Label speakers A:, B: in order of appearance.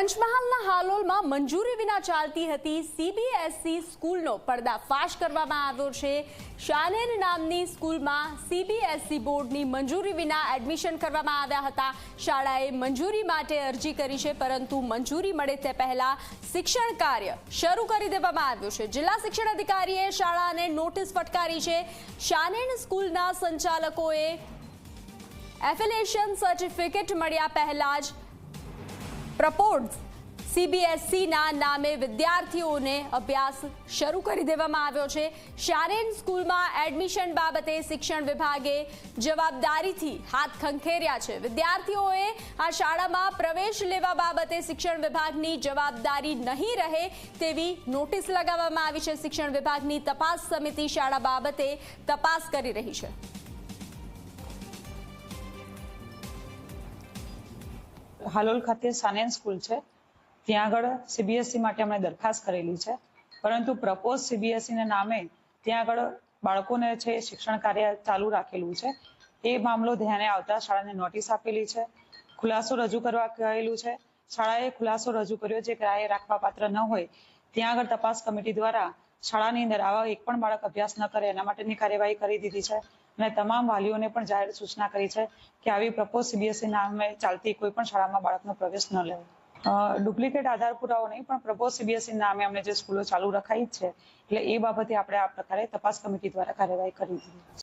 A: પંચમહાલના હાલોલમાં મંજૂરી વિના ચાલતી હતી સીબીએસઈ સ્કૂલનો પર્દાફાશ કરવામાં આવ્યો છે. શાનેર નામની સ્કૂલમાં સીબીએસઈ બોર્ડની મંજૂરી વિના એડમિશન કરવામાં આવ્યા હતા. શાળાએ મંજૂરી માટે અરજી કરી છે, પરંતુ મંજૂરી મળે તે પહેલા શિક્ષણ કાર્ય શરૂ કરી દેવામાં આવ્યું છે. જિલ્લા શિક્ષણ અધિકારીએ શાળાને નોટિસ ફટકારી છે. શાનેર સ્કૂલના સંચાલકોએ એફિલેશન સર્ટિફિકેટ મળ્યા પહેલા જ પ્રપોર્ડ સીબીએસઈના નામે વિદ્યાર્થીઓને અભ્યાસ શરૂ કરી દેવામાં આવ્યો છે. શારેન સ્કૂલમાં એડમિશન બાબતે શિક્ષણ વિભાગે જવાબદારીથી હાથ ખંખેર્યા છે. વિદ્યાર્થીઓએ આ શાળામાં પ્રવેશ લેવા બાબતે શિક્ષણ વિભાગની જવાબદારી નહીં રહે તેવી નોટિસ લગાવવામાં આવી છે. શિક્ષણ વિભાગની તપાસ સમિતિ શાળા બાબતે તપાસ કરી રહી છે.
B: હાલોલ ખાતે સાનેન સ્કૂલ છે. ત્યાં આગળ સીબીએસસી માટે અમે દરખાસ્ત કરેલી છે. પરંતુ પ્રપોઝ સીબીએસઈ નામે ત્યાં આગળ બાળકોને છે શિક્ષણ કાર્ય ચાલુ રાખેલું છે. એ મામલો ધ્યાને આવતા શાળાને નોટિસ આપેલી છે. ખુલાસો રજૂ કરવા કહેલું છે. શાળાએ ખુલાસો રજૂ કર્યો જે ગ્રાહ્ય રાખવા પાત્ર ન હોય. ત્યાં આગળ તપાસ કમિટી દ્વારા શાળાની અંદર આવા એક પણ બાળક અભ્યાસ ન કરે, એના માટેની કાર્યવાહી કરી દીધી છે. અને તમામ વાલીઓને પણ જાહેર સૂચના કરી છે કે આવી પ્રપોઝ સીબીએસઈ નામે ચાલતી કોઈ પણ શાળામાં બાળકનો પ્રવેશ ન લેવો. ડુપ્લિકેટ આધાર પુરાવો નહીં, પણ પ્રપોઝ સીબીએસઈ નામે અમને જે સ્કૂલો ચાલુ રખાઈ છે, એટલે એ બાબતે આપણે આ પ્રકારે તપાસ કમિટી દ્વારા કાર્યવાહી કરી દીધી.